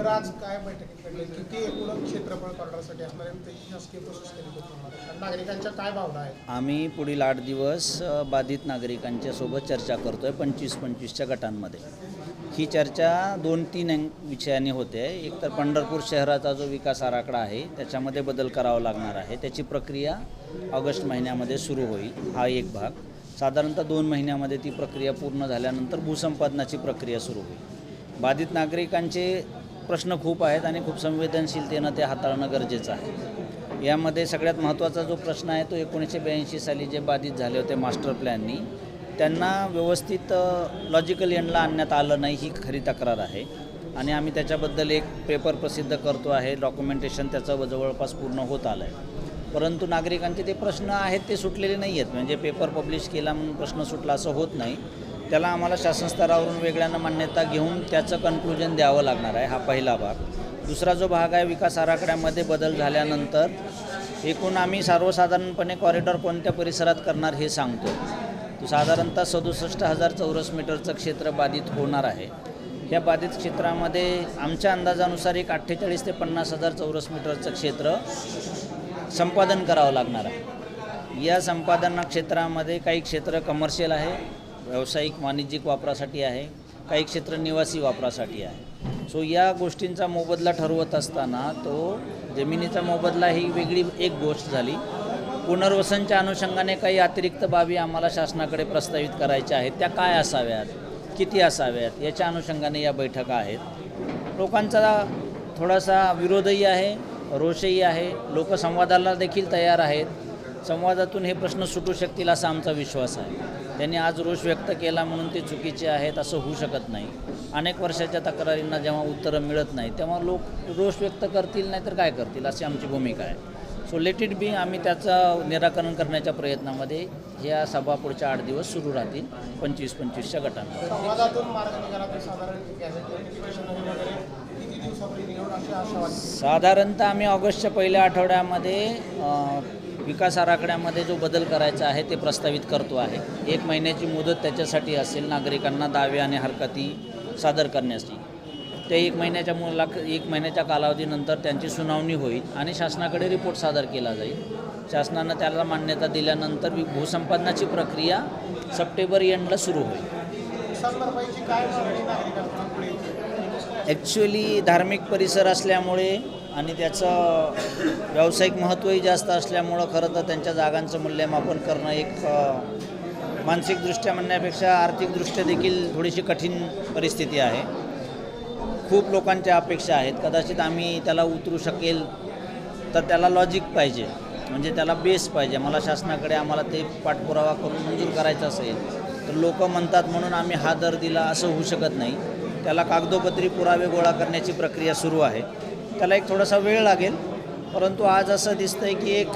तर आज काय बैठकीत घडले किती एकूण क्षेत्रफळ कॉर्डरसाठी असणार आहे त्याची शासकीय प्रोसेस कधी होणार नागरिकांच्या काय भावना आहेत? आम्ही पुढील आठ दिवस बाधित नागरिकांच्या सोबत चर्चा करतो आहे पंचवीस पंचवीसच्या गटांमध्ये. ही चर्चा दोन तीन विषयाने विषयांनी होते. एक तर पंढरपूर शहराचा जो विकास आराखडा आहे त्याच्यामध्ये बदल करावा लागणार आहे. त्याची प्रक्रिया ऑगस्ट महिन्यामध्ये सुरू होईल हा एक भाग. साधारणतः दोन महिन्यामध्ये ती प्रक्रिया पूर्ण झाल्यानंतर भूसंपादनाची प्रक्रिया सुरू होईल. बाधित नागरिकांचे प्रश्न खूप आहेत आणि खूप संवेदनशीलतेनं ते हाताळणं गरजेचं आहे. यामध्ये सगळ्यात महत्त्वाचा जो प्रश्न आहे तो एकोणीसशे ब्याऐंशी साली जे बाधित झाले होते मास्टर प्लॅननी त्यांना व्यवस्थित लॉजिकल एंडला आणण्यात आलं नाही ही खरी तक्रार आहे. आणि आम्ही त्याच्याबद्दल एक पेपर प्रसिद्ध करतो आहे डॉक्युमेंटेशन त्याचं जवळपास पूर्ण होत आलं आहे परंतु नागरिकांचे ते प्रश्न आहेत ते सुटलेले नाही आहेत म्हणजे पेपर पब्लिश केला म्हणून प्रश्न सुटला असं होत नाही. त्याला आम्हाला शासन स्तरावरून वेगळ्यानं मान्यता घेऊन त्याचं कन्क्लुजन द्यावं लागणार आहे हा पहिला भाग. दुसरा जो भाग आहे विकास आराखड्यामध्ये बदल झाल्यानंतर एकूण आम्ही सर्वसाधारणपणे कॉरिडॉर कोणत्या परिसरात करणार हे सांगतो तो साधारणतः सदुसष्ट हजार चौरस मीटरचं क्षेत्र बाधित होणार आहे. या बाधित क्षेत्रामध्ये आमच्या अंदाजानुसार एक अठ्ठेचाळीस ते पन्नास हजार चौरस मीटरचं क्षेत्र संपादन करावं लागणार आहे. या संपादन क्षेत्रामध्ये काही क्षेत्र कमर्शियल आहे व्यावसायिक वाणिज्यिक वापरासाठी आहे काही क्षेत्र निवासी वापरासाठी आहे. सो या गोष्टींचा मोबदला ठरवत असताना तो जमिनीचा मोबदला ही वेगळी एक गोष्ट झाली. पुनर्वसनच्या अनुषंगाने काही अतिरिक्त बाबी आम्हाला शासनाकडे प्रस्तावित करायच्या आहेत. त्या काय असाव्यात? किती असाव्यात? याच्या अनुषंगाने या बैठका आहेत. लोकांचा थोडासा विरोधही आहे रोषही आहे. लोक संवादाला देखील तयार आहेत. संवादातून हे प्रश्न सुटू शकतील असा आमचा विश्वास आहे. त्यांनी आज रोष व्यक्त केला म्हणून ते चुकीचे आहेत असं होऊ शकत नाही. अनेक वर्षाच्या तक्रारींना जेव्हा उत्तरं मिळत नाही तेव्हा लोक रोष व्यक्त करतील नाही तर काय करतील अशी आमची भूमिका आहे. सो लेट इट बी आम्ही त्याचं निराकरण करण्याच्या प्रयत्नामध्ये या सभा पुढच्या आठ दिवस सुरू राहतील पंचवीस पंचवीसच्या गटांना साधारणतः आम्ही ऑगस्टच्या पहिल्या आठवड्यामध्ये विकास आराखड्यामध्ये जो बदल करायचा आहे ते प्रस्तावित करतो आहे. एक महिन्याची मुदत त्याच्यासाठी असेल नागरिकांना दावे आणि हरकती सादर करण्याची. ते एक महिन्याच्या मुला एक महिन्याच्या कालावधीनंतर त्यांची सुनावणी होईल आणि शासनाकडे रिपोर्ट सादर केला जाईल. शासनानं त्याला मान्यता दिल्यानंतर वि- भूसंपादनाची प्रक्रिया सप्टेंबर एंडला सुरू होईल. ॲक्च्युली धार्मिक परिसर असल्यामुळे आणि त्याचं व्यावसायिक महत्त्वही जास्त असल्यामुळं खरं तर त्यांच्या जागांचं मूल्यमापन करणं एक मानसिकदृष्ट्या म्हणण्यापेक्षा आर्थिकदृष्ट्या देखील थोडीशी कठीण परिस्थिती आहे. खूप लोकांच्या अपेक्षा आहेत. कदाचित आम्ही त्याला उतरू शकेल तर त्याला लॉजिक पाहिजे. म्हणजे त्याला बेस पाहिजे. मला शासनाकडे आम्हाला ते पाठपुरावा करून मंजूर करायचं असेल तर लोक म्हणतात म्हणून आम्ही हा दर दिला असं होऊ शकत नाही. त्याला कागदोपत्री पुरावे गोळा करण्याची प्रक्रिया सुरू आहे. त्याला एक थोडासा वेळ लागेल. परंतु आज असं दिसतं आहे की एक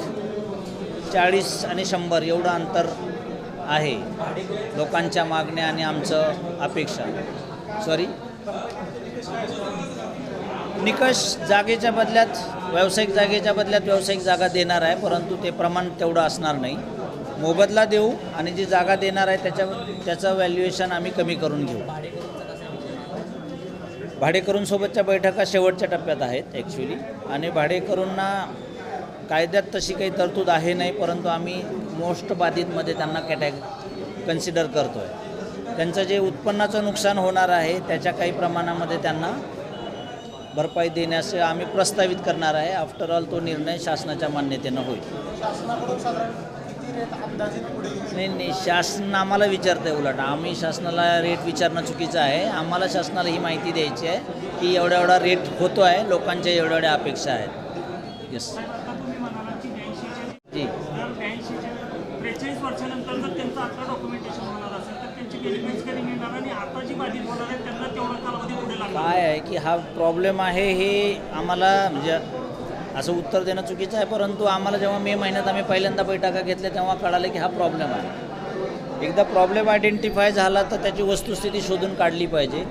चाळीस आणि शंभर एवढं अंतर आहे. लोकांच्या मागण्या आणि आमचं अपेक्षा. सॉरी निकष जागेच्या बदल्यात व्यावसायिक जागेच्या बदल्यात व्यावसायिक जागा देणार आहे परंतु ते प्रमाण तेवढं असणार नाही. मोबदला देऊ आणि जी जागा देणार आहे त्याच्या त्याचं व्हॅल्युएशन आम्ही कमी करून घेऊ. भाडेकरूंसोबतच्या बैठका शेवटच्या टप्प्यात आहेत ॲक्च्युली आणि भाडेकरूंना कायद्यात तशी काही तरतूद आहे नाही परंतु आम्ही मोस्ट बाधितमध्ये त्यांना कॅटॅग कन्सिडर करतो आहे त्यांचं जे उत्पन्नाचं नुकसान होणार आहे त्याच्या काही प्रमाणामध्ये त्यांना भरपाई देण्यास आम्ही प्रस्तावित करणार आहे. आफ्टर ऑल तो निर्णय शासनाच्या मान्यतेनं होईल. नाही नाही शासन आम्हाला विचारतं आहे उलट. आम्ही शासनाला रेट विचारणं चुकीचं आहे. आम्हाला शासनाला ही माहिती द्यायची आहे की एवढा एवढा रेट होतो आहे लोकांच्या एवढ्या एवढ्या अपेक्षा आहेत. येस जी. काय आहे की हा प्रॉब्लेम आहे हे आम्हाला म्हणजे असं उत्तर देणं चुकीचं आहे परंतु आम्हाला जेव्हा मे महिन्यात आम्ही पहिल्यांदा बैठका घेतल्या तेव्हा कळालं की हा प्रॉब्लेम आहे. एकदा प्रॉब्लेम आयडेंटिफाय झाला तर त्याची वस्तुस्थिती शोधून काढली पाहिजे.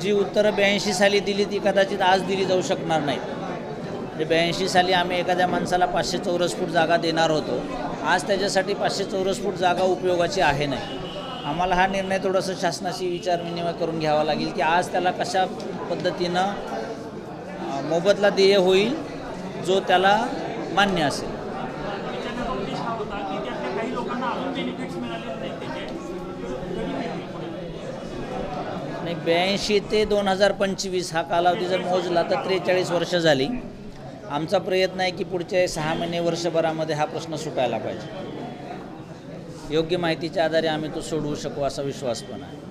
जी उत्तरं ब्याऐंशी साली दिली ती कदाचित आज दिली जाऊ शकणार नाही म्हणजे ब्याऐंशी साली आम्ही एखाद्या माणसाला पाचशे चौरस फूट जागा देणार होतो. आज त्याच्यासाठी पाचशे चौरस फूट जागा उपयोगाची आहे नाही. आम्हाला हा निर्णय थोडंसं शासनाशी विचारविनिमय करून घ्यावा लागेल की आज त्याला कशा पद्धतीनं मोबदला देय होईल जो त्याला मान्य असेल. नाही ब्याऐंशी ते दोन हजार पंचवीस हा कालावधी जर मोजला तर त्रेचाळीस वर्ष झाली. आमचा प्रयत्न आहे की पुढच्या सहा महिने वर्षभरामध्ये हा प्रश्न सुटायला पाहिजे. योग्य माहितीच्या आधारे आम्ही तो सोडवू शकू असा विश्वास पण आहे.